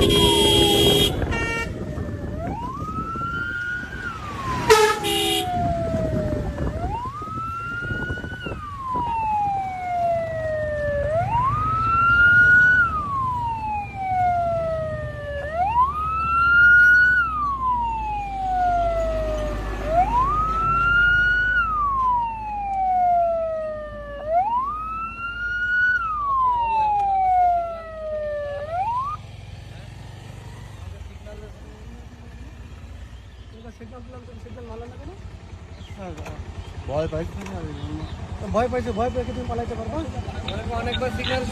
you. আমি জন্য। ভয় পাইছে ভয় পেয়ে কি তুমি পালাইতে পারবা? অনেকবার সিগন্যাল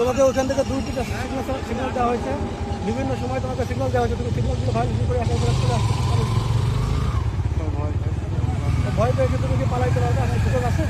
তোমাকে ওখান থেকে দুইটা সিগন্যাল সিগন্যাল দেওয়া হয়েছে। বিভিন্ন সময় তোমাকে সিগন্যাল দেওয়া হয়েছে। তুমি সিগন্যালগুলো ভালো করে একের করে ভয় ভয় পেয়ে কি তুমি কি পালাইতে পারবে? আমার সুযোগ আছে?